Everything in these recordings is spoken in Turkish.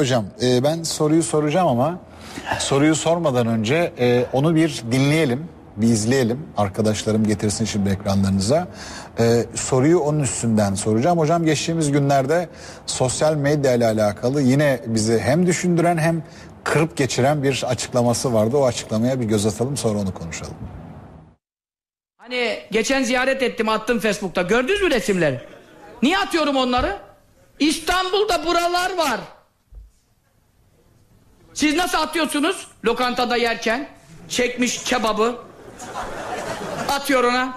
Hocam e, ben soruyu soracağım ama soruyu sormadan önce e, onu bir dinleyelim, bir izleyelim. Arkadaşlarım getirsin şimdi ekranlarınıza. E, soruyu onun üstünden soracağım. Hocam geçtiğimiz günlerde sosyal medya ile alakalı yine bizi hem düşündüren hem kırıp geçiren bir açıklaması vardı. O açıklamaya bir göz atalım sonra onu konuşalım. Hani geçen ziyaret ettim attım Facebook'ta. Gördünüz mü resimleri? Niye atıyorum onları? İstanbul'da buralar var. Siz nasıl atıyorsunuz? Lokantada yerken çekmiş kebabı atıyor ona.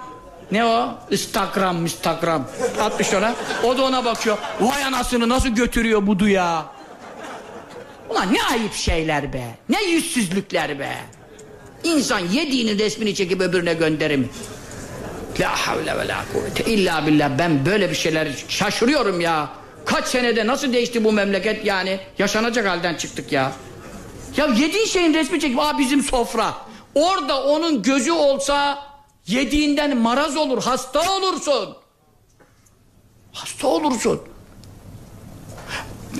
Ne o? Instagram, Instagram. Atmış ona. O da ona bakıyor. Vay anasını nasıl götürüyor budu ya. Ulan ne ayıp şeyler be. Ne yüzsüzlükler be. İnsan yediğinin resmini çekip öbürüne gönderir mi? La havle ve la kuvvete illa billah ben böyle bir şeyler şaşırıyorum ya. Kaç senede nasıl değişti bu memleket yani? Yaşanacak halden çıktık ya. Ya yediğin şeyin resmi çekip aa bizim sofra. Orada onun gözü olsa yediğinden maraz olur, hasta olursun. Hasta olursun.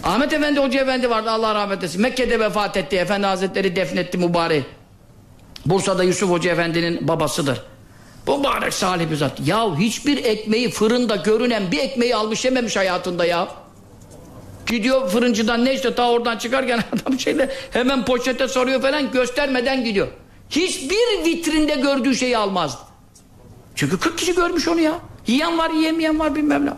Ahmet Efendi Hoca Efendi vardı Allah rahmet eylesin. Mekke'de vefat etti. Efendi Hazretleri defnetti mübarek. Bursa'da Yusuf Hoca Efendi'nin babasıdır. Mübarek salih bir zat. Ya hiçbir ekmeği fırında görünen bir ekmeği almış yememiş hayatında ya. Gidiyor fırıncıdan ne işte ta oradan çıkarken adam şeyle hemen poşete soruyor falan göstermeden gidiyor. Hiçbir vitrinde gördüğü şeyi almazdı. Çünkü 40 kişi görmüş onu ya. Yiyen var yiyemeyen var bilmem ne.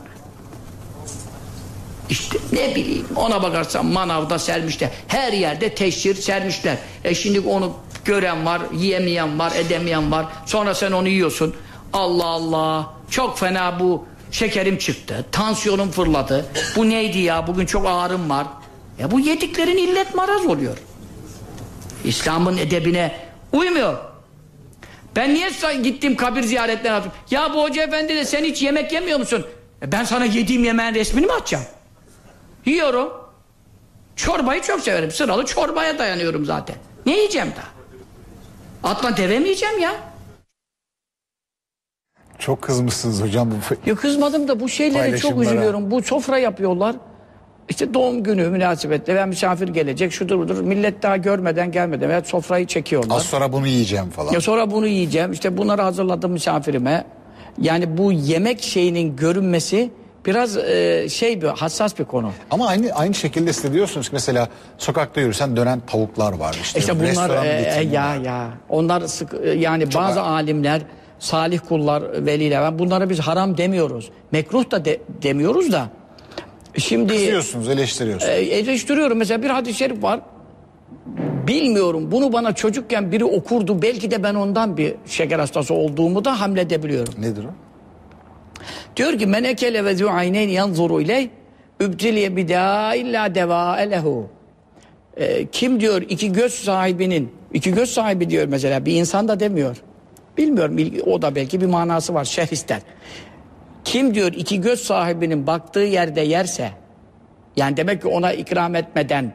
İşte ne bileyim ona bakarsan manavda sermişler. Her yerde teşhir sermişler. E şimdi onu gören var, yiyemeyen var, edemeyen var. Sonra sen onu yiyorsun. Allah Allah. Çok fena bu şekerim çıktı. Tansiyonum fırladı. Bu neydi ya? Bugün çok ağrım var. Ya bu yediklerin illet maraz oluyor. İslam'ın edebine uymuyor. Ben niye gittim kabir ziyaretlerine attım? Ya bu hoca efendi de sen hiç yemek yemiyor musun? E ben sana yediğim yemeğin resmini mi atacağım? Yiyorum. Çorbayı çok severim. Sıralı çorbaya dayanıyorum zaten. Ne yiyeceğim daha? Atla deve mi yiyeceğim ya? Çok kızmışsınız hocam. Bu... Ya kızmadım da bu şeylere çok üzülüyorum. Bu sofra yapıyorlar. İşte doğum günü münasebetle veya misafir gelecek şudur budur. Millet daha görmeden gelmeden veya sofrayı çekiyorlar. Az sonra bunu yiyeceğim falan. Ya sonra bunu yiyeceğim. İşte bunları hazırladım misafirime. Yani bu yemek şeyinin görünmesi biraz e, şey bir hassas bir konu. Ama aynı aynı şekilde hissediyorsunuz ki mesela sokakta yürürsen dönen tavuklar var işte. İşte bunlar e, ya var. ya onlar sık e, yani bazı alimler salih kullar veliler bunlara biz haram demiyoruz. Mekruh da de, demiyoruz da. Şimdi kızıyorsunuz, eleştiriyorsunuz. E, eleştiriyorum mesela bir hadis-i şerif var. Bilmiyorum bunu bana çocukken biri okurdu. Belki de ben ondan bir şeker hastası olduğumu da hamledebiliyorum. Nedir o? Diyor ki men ekele ve zu ayneyn yanzuru ileyh übtiliye bidâ illa devâ lehu. Ee, kim diyor iki göz sahibinin, iki göz sahibi diyor mesela bir insan da demiyor. Bilmiyorum o da belki bir manası var şerh ister. Kim diyor iki göz sahibinin baktığı yerde yerse yani demek ki ona ikram etmeden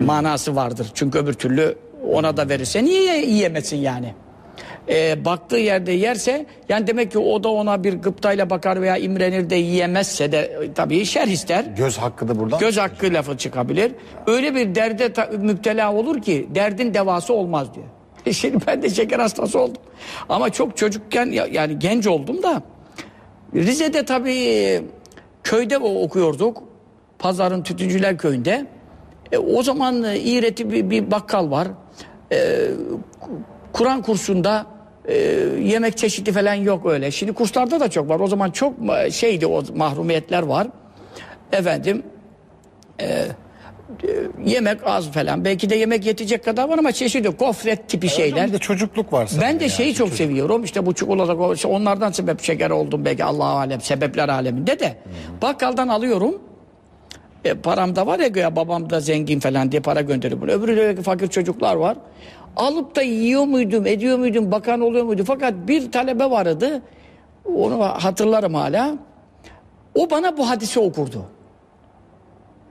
manası vardır. Çünkü öbür türlü ona da verirse niye yiyemesin yani? e, baktığı yerde yerse yani demek ki o da ona bir gıptayla bakar veya imrenir de yiyemezse de e, tabii şer ister. Göz hakkı da buradan. Göz hakkı lafı çıkabilir. Öyle bir derde müptela olur ki derdin devası olmaz diyor. E şimdi ben de şeker hastası oldum. Ama çok çocukken yani genç oldum da Rize'de tabii köyde okuyorduk. Pazarın Tütüncüler Köyü'nde. E, o zaman e, İğreti bir, bir bakkal var. E, Kur'an kursunda e, yemek çeşidi falan yok öyle. Şimdi kurslarda da çok var. O zaman çok şeydi o mahrumiyetler var. Efendim e, e, yemek az falan. Belki de yemek yetecek kadar var ama çeşitli gofret tipi şeyler. Bir de çocukluk var. Ben de yani, şeyi çok çocuk. seviyorum. İşte bu çikolata onlardan sebep şeker oldum belki Allah alem sebepler aleminde de. Hmm. Bakkaldan alıyorum. E, param da var ya güya babam da zengin falan diye para gönderiyor. Öbürü fakir çocuklar var. Alıp da yiyor muydum, ediyor muydum, bakan oluyor muydu? Fakat bir talebe vardı, onu hatırlarım hala. O bana bu hadisi okurdu.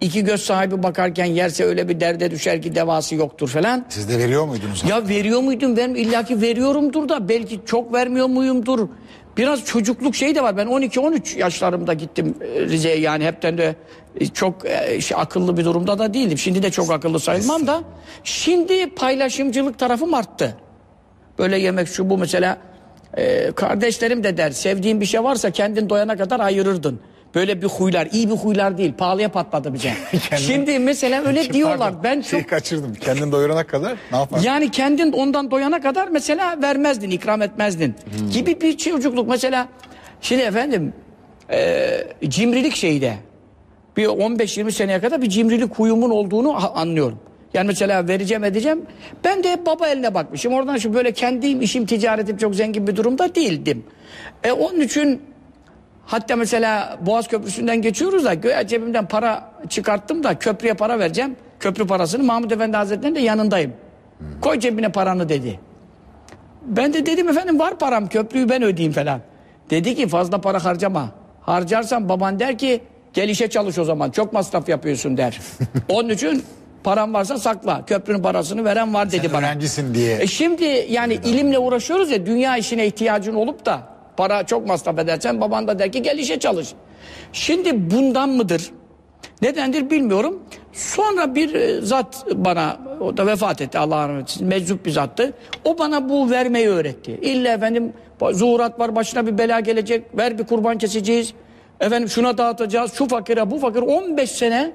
İki göz sahibi bakarken yerse öyle bir derde düşer ki devası yoktur falan. Siz de veriyor muydunuz? Ya veriyor muydum? Ben illaki veriyorumdur da belki çok vermiyor muyumdur. Biraz çocukluk şey de var. Ben 12-13 yaşlarımda gittim e, Rize'ye yani hepten de e, çok e, şey, akıllı bir durumda da değildim. Şimdi de çok akıllı sayılmam da. Şimdi paylaşımcılık tarafım arttı. Böyle yemek şu bu mesela e, kardeşlerim de der sevdiğin bir şey varsa kendin doyana kadar ayırırdın. Böyle bir huylar iyi bir huylar değil pahalıya patladı bize. Şimdi mesela öyle diyorlar. Ben şeyi çok kaçırdım. Kendini doyurana kadar ne yapar? yani kendin ondan doyana kadar mesela vermezdin, ikram etmezdin. Gibi bir çocukluk mesela. Şimdi efendim e, cimrilik şeyde bir 15-20 seneye kadar bir cimrilik huyumun olduğunu ha- anlıyorum. Yani mesela vereceğim edeceğim. Ben de hep baba eline bakmışım. Oradan şu böyle kendim işim ticaretim çok zengin bir durumda değildim. E, onun için Hatta mesela Boğaz Köprüsü'nden geçiyoruz da göğe cebimden para çıkarttım da köprüye para vereceğim. Köprü parasını Mahmud Efendi Hazretleri'nin de yanındayım. Koy cebine paranı dedi. Ben de dedim efendim var param köprüyü ben ödeyeyim falan. Dedi ki fazla para harcama. Harcarsan baban der ki gel işe çalış o zaman çok masraf yapıyorsun der. Onun için param varsa sakla. Köprünün parasını veren var dedi Sen bana. öğrencisin diye. E şimdi yani ilimle uğraşıyoruz ya dünya işine ihtiyacın olup da para çok masraf edersen baban da der ki gel işe çalış. Şimdi bundan mıdır? Nedendir bilmiyorum. Sonra bir e, zat bana o da vefat etti Allah'a rahmet eylesin. Meczup bir zattı. O bana bu vermeyi öğretti. İlla efendim zuhurat var başına bir bela gelecek. Ver bir kurban keseceğiz. Efendim şuna dağıtacağız. Şu fakire bu fakir 15 sene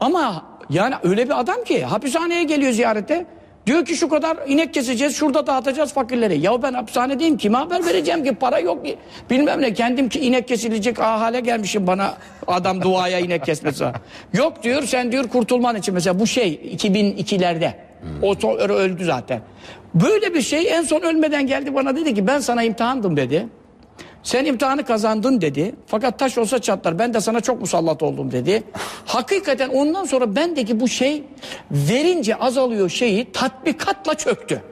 ama yani öyle bir adam ki hapishaneye geliyor ziyarete. Diyor ki şu kadar inek keseceğiz, şurada dağıtacağız fakirlere. Ya ben hapishanedeyim, kime haber vereceğim ki? Para yok ki. Bilmem ne, kendim ki inek kesilecek ah, hale gelmişim bana adam duaya inek kesmesi. yok diyor, sen diyor kurtulman için mesela bu şey 2002'lerde. O son- öldü zaten. Böyle bir şey en son ölmeden geldi bana dedi ki ben sana imtihandım dedi. Sen imtihanı kazandın dedi. Fakat taş olsa çatlar. Ben de sana çok musallat oldum dedi. Hakikaten ondan sonra bendeki bu şey verince azalıyor şeyi tatbikatla çöktü.